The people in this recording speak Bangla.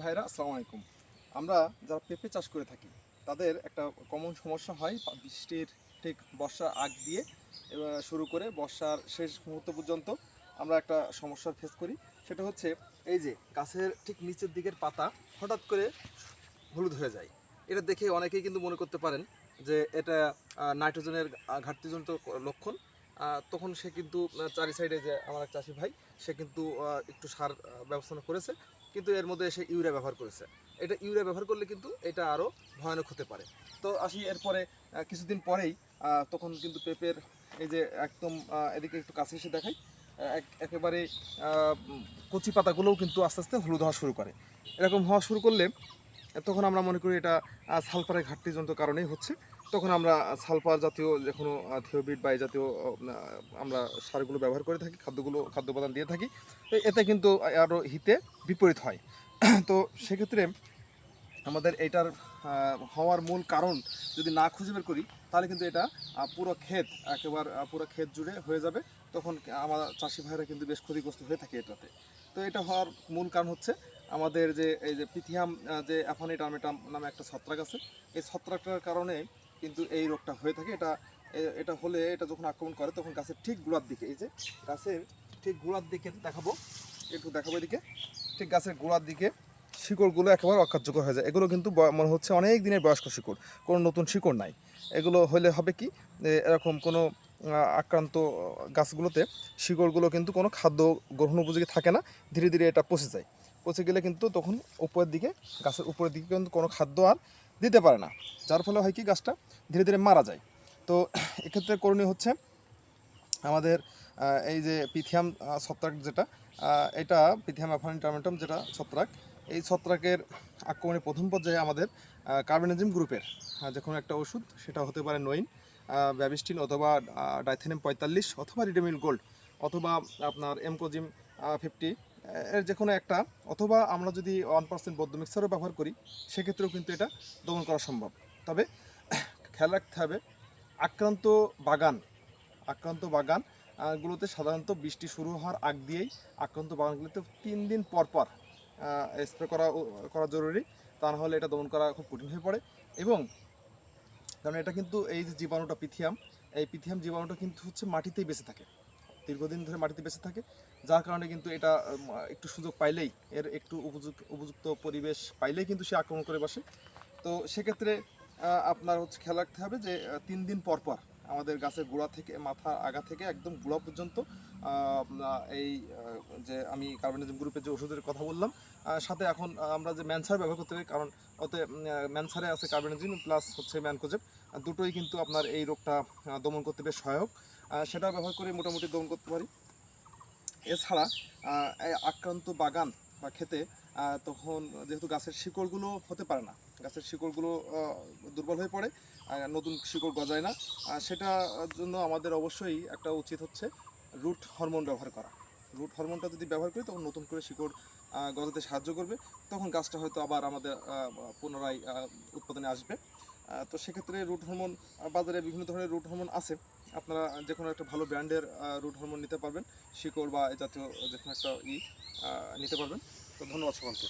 ভাইরা, আসসালামু আলাইকুম। আমরা যারা পেঁপে চাষ করে থাকি, তাদের একটা কমন সমস্যা হয় বৃষ্টির ঠিক বর্ষার আগ দিয়ে শুরু করে বর্ষার শেষ মুহূর্ত পর্যন্ত আমরা একটা সমস্যার ফেস করি। সেটা হচ্ছে এই যে গাছের ঠিক নিচের দিকের পাতা হঠাৎ করে হলুদ হয়ে যায়। এটা দেখে অনেকেই কিন্তু মনে করতে পারেন যে এটা নাইট্রোজেনের ঘাটতিজনিত লক্ষণ। তখন সে কিন্তু চারি সাইডে যে আমার চাষি ভাই, সে কিন্তু একটু সার ব্যবস্থা করেছে। কিন্তু এর মধ্যে এসে ইউরিয়া ব্যবহার করেছে। এটা ইউরিয়া ব্যবহার করলে কিন্তু এটা আরও ভয়ানক হতে পারে। তো আসি এরপরে কিছুদিন পরেই তখন কিন্তু পেঁপের এই যে একদম এদিকে একটু কাছে এসে দেখাই এক- একেবারে কচি পাতাগুলোও কিন্তু আস্তে আস্তে হলুদ হওয়া শুরু করে। এরকম হওয়া শুরু করলে তখন আমরা মনে করি এটা সালফারের ঘাটতি ঘাটতিজনিত কারণেই হচ্ছে। তখন আমরা সালফার জাতীয় যে কোনো থিওবিট বা এই জাতীয় আমরা সারগুলো ব্যবহার করে থাকি, খাদ্যগুলো খাদ্য উপাদান দিয়ে থাকি। এতে কিন্তু আরও হিতে বিপরীত হয়। তো সেক্ষেত্রে আমাদের এটার হওয়ার মূল কারণ যদি না খুঁজে বের করি, তাহলে কিন্তু এটা পুরো ক্ষেত, একেবারে পুরো ক্ষেত জুড়ে হয়ে যাবে। তখন আমার চাষি ভাইরা কিন্তু বেশ ক্ষতিগ্রস্ত হয়ে থাকে এটাতে। তো এটা হওয়ার মূল কারণ হচ্ছে আমাদের যে, এই যে পিথিয়াম যে অ্যাফানি টার্মেটাম নামে একটা ছত্রাক আছে, এই ছত্রাকটার কারণে কিন্তু এই রোগটা হয়ে থাকে। এটা এটা হলে এটা যখন আক্রমণ করে, তখন গাছের ঠিক গোড়ার দিকে, এই যে গাছের ঠিক গোড়ার দিকে দেখাবো, একটু দেখাবো এদিকে। ঠিক গাছের গোড়ার দিকে শিকড়গুলো একেবারে অকার্যকর হয়ে যায়। এগুলো কিন্তু মনে হচ্ছে অনেক দিনের বয়স্ক শিকড়, কোনো নতুন শিকড় নাই। এগুলো হলে হবে কি এরকম কোনো আক্রান্ত গাছগুলোতে শিকড়গুলো কিন্তু কোনো খাদ্য গ্রহণ উপযোগী থাকে না, ধীরে ধীরে এটা পচে যায়। পচে গেলে কিন্তু তখন উপরের দিকে, গাছের উপরের দিকে কিন্তু কোনো খাদ্য আর দিতে পারে না। যার ফলে হয় কি, গাছটা ধীরে ধীরে মারা যায়। তো এক্ষেত্রে করণীয় হচ্ছে আমাদের এই যে পিথিয়াম ছত্রাক যেটা এটা পিথিয়াম অ্যাফানি টার্মেটাম যেটা ছত্রাক এই ছত্রাকের আক্রমণের প্রথম পর্যায়ে আমাদের কার্বেনাজিম গ্রুপের যে কোনো একটা ওষুধ সেটা হতে পারে নইন ব্যাবিস্টিন অথবা ডাইথেনিম পঁয়তাল্লিশ অথবা রিডেমিল গোল্ড অথবা আপনার এমকোজিম ফিফটি এর যে কোনো একটা অথবা আমরা যদি ওয়ান পার্সেন্ট বদ্ধ মিক্সারও ব্যবহার করি সেক্ষেত্রেও কিন্তু এটা দমন করা সম্ভব। তবে খেয়াল রাখতে হবে আক্রান্ত বাগান আক্রান্ত বাগান আহ, গুলোতে সাধারণত বৃষ্টি শুরু হওয়ার আগ দিয়েই আক্রান্ত বাগানগুলোতে তিন দিন পর পর স্প্রে করা করা জরুরি, তা না হলে এটা দমন করা খুব কঠিন হয়ে পড়ে। এবং কারণ এটা কিন্তু এই যে জীবাণুটা পিথিয়াম, এই পিথিয়াম জীবাণুটা কিন্তু হচ্ছে মাটিতেই বেঁচে থাকে। দীর্ঘদিন ধরে মাটিতে বেঁচে থাকে, যার কারণে কিন্তু এটা একটু সুযোগ পাইলেই, এর একটু উপযুক্ত উপযুক্ত পরিবেশ পাইলেই কিন্তু সে আক্রমণ করে বসে। তো সেক্ষেত্রে আপনার হচ্ছে খেয়াল রাখতে হবে যে তিন দিন পর পর আমাদের গাছের গোড়া থেকে, মাথা আগা থেকে একদম গোড়া পর্যন্ত এই যে আমি কার্বনিজম গ্রুপের যে ওষুধের কথা বললাম সাথে এখন আমরা যে ম্যানসার ব্যবহার করতে পারি, কারণ ওতে ম্যানসারে আছে কার্বনিজিম প্লাস হচ্ছে ম্যানকোজেব দুটোই কিন্তু আপনার এই রোগটা দমন করতে বেশ সহায়ক। সেটা ব্যবহার করে মোটামুটি দমন করতে পারি। এছাড়া আক্রান্ত বাগান বা খেতে তখন যেহেতু গাছের শিকড়গুলো হতে পারে না গাছের শিকড়গুলো দুর্বল হয়ে পড়ে নতুন শিকড় গজায় না। সেটার জন্য আমাদের অবশ্যই একটা উচিত হচ্ছে রুট হরমোন ব্যবহার করা। রুট হরমোনটা যদি ব্যবহার করি, তখন নতুন করে শিকড় গজাতে সাহায্য করবে। তখন গাছটা হয়তো আবার আমাদের পুনরায় উৎপাদনে আসবে। তো সেক্ষেত্রে রুট হরমোন বাজারে বিভিন্ন ধরনের রুট হরমোন আছে। আপনারা যে কোনো একটা ভালো ব্র্যান্ডের রুট হরমোন নিতে পারবেন। শিকড় বা জাতীয় যে কোনো একটা ই নিতে পারবেন। তো ধন্যবাদ সকলকে।